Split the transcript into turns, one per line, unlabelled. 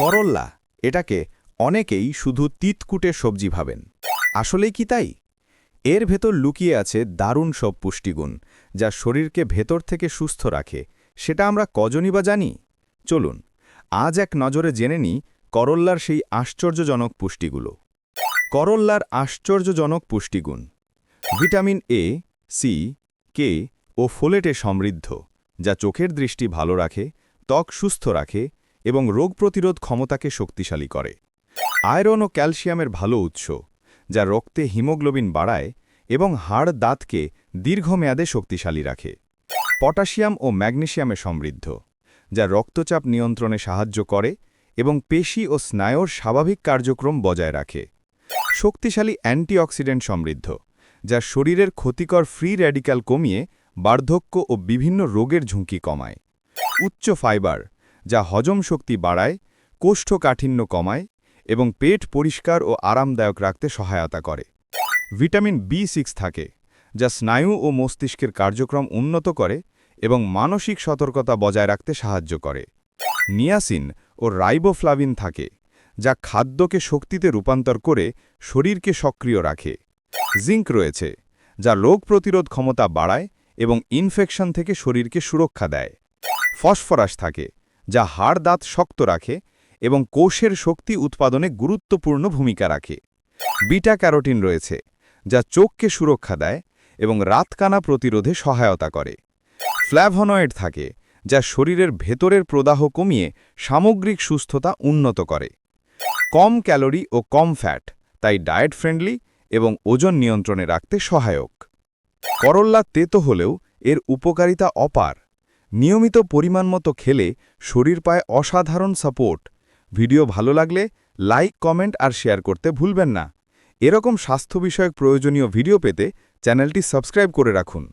করল্লা, এটাকে অনেকেই শুধু তিতকুটে সবজি ভাবেন। আসলেই কি তাই? এর ভেতর লুকিয়ে আছে দারুণ সব পুষ্টিগুণ, যা শরীরকে ভেতর থেকে সুস্থ রাখে। সেটা আমরা কজনই বা জানি? চলুন, আজ এক নজরে জেনে নিই করল্লার সেই আশ্চর্যজনক পুষ্টিগুলো। করল্লার আশ্চর্যজনক পুষ্টিগুণ, ভিটামিন এ, সি, কে ও ফোলেটে সমৃদ্ধ, যা চোখের দৃষ্টি ভালো রাখে, ত্বক সুস্থ রাখে এবং রোগ প্রতিরোধ ক্ষমতাকে শক্তিশালী করে। আয়রন ও ক্যালসিয়ামের ভালো উৎস, যা রক্তে হিমোগ্লোবিন বাড়ায় এবং হাড় দাঁতকে দীর্ঘমেয়াদে শক্তিশালী রাখে। পটাশিয়াম ও ম্যাগনেশিয়ামে সমৃদ্ধ, যা রক্তচাপ নিয়ন্ত্রণে সাহায্য করে এবং পেশি ও স্নায়ুর স্বাভাবিক কার্যক্রম বজায় রাখে। শক্তিশালী অ্যান্টিঅক্সিডেন্ট সমৃদ্ধ, যা শরীরের ক্ষতিকর ফ্রি র্যাডিক্যাল কমিয়ে বার্ধক্য ও বিভিন্ন রোগের ঝুঁকি কমায়। উচ্চ ফাইবার যা হজম শক্তি বাড়ায়, কোষ্ঠকাঠিন্য কমায় এবং পেট পরিষ্কার ও আরামদায়ক রাখতে সহায়তা করে। ভিটামিন বি সিক্স থাকে, যা স্নায়ু ও মস্তিষ্কের কার্যক্রম উন্নত করে এবং মানসিক সতর্কতা বজায় রাখতে সাহায্য করে। নিয়াসিন ও রাইবোফ্লাভিন থাকে, যা খাদ্যকে শক্তিতে রূপান্তর করে শরীরকে সক্রিয় রাখে। জিঙ্ক রয়েছে, যা রোগ প্রতিরোধ ক্ষমতা বাড়ায় এবং ইনফেকশন থেকে শরীরকে সুরক্ষা দেয়। ফসফরাস থাকে যা হাড় দাঁত শক্ত রাখে এবং কোষের শক্তি উৎপাদনে গুরুত্বপূর্ণ ভূমিকা রাখে। বিটা ক্যারোটিন রয়েছে, যা চোখকে সুরক্ষা দেয় এবং রাতকানা প্রতিরোধে সহায়তা করে। ফ্ল্যাভনয়েড থাকে, যা শরীরের ভেতরের প্রদাহ কমিয়ে সামগ্রিক সুস্থতা উন্নত করে। কম ক্যালোরি ও কম ফ্যাট, তাই ডায়েট ফ্রেন্ডলি এবং ওজন নিয়ন্ত্রণে রাখতে সহায়ক। করল্লা তেতো হলেও এর উপকারিতা অপার। নিয়মিত পরিমাণ মতো খেলে শরীর পায় অসাধারণ সাপোর্ট। ভিডিও ভালো লাগলে লাইক, কমেন্ট আর শেয়ার করতে ভুলবেন না। এরকম স্বাস্থ্য বিষয়ক প্রয়োজনীয় ভিডিও পেতে চ্যানেলটি সাবস্ক্রাইব করে রাখুন।